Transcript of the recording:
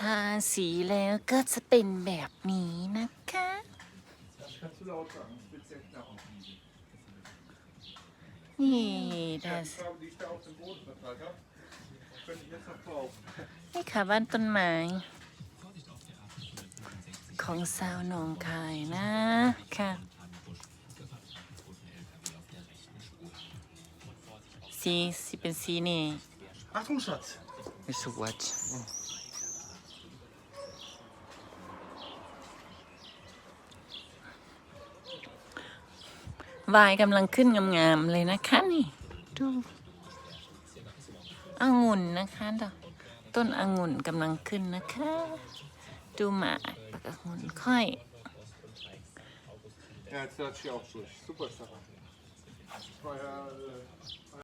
ทาสีแล้วก็จะเป็นแบบนี้นะคะ Kannst du laut sagen, ich will jetzt nach Hause. นี่ทา Die Farbe liegt da auf dem Boden verteilt, ja? Könnte ich jetzt noch drauf. นี่ค่ะบ้านต้นไม้ ของสาวหนองคายนะค่ะสีสีเป็นสีนี่ Achtung, Schatz. ไม่ส วายกำลังขึ้นงามๆเลยนะคะนี่ดูองุ่นนะคะต้นองุ่นกำลังขึ้นนะคะ ดูหมากปักองุ่นค่อย Ja, jetzt hört sie auch durch. Super Sache. Ich war ja äh,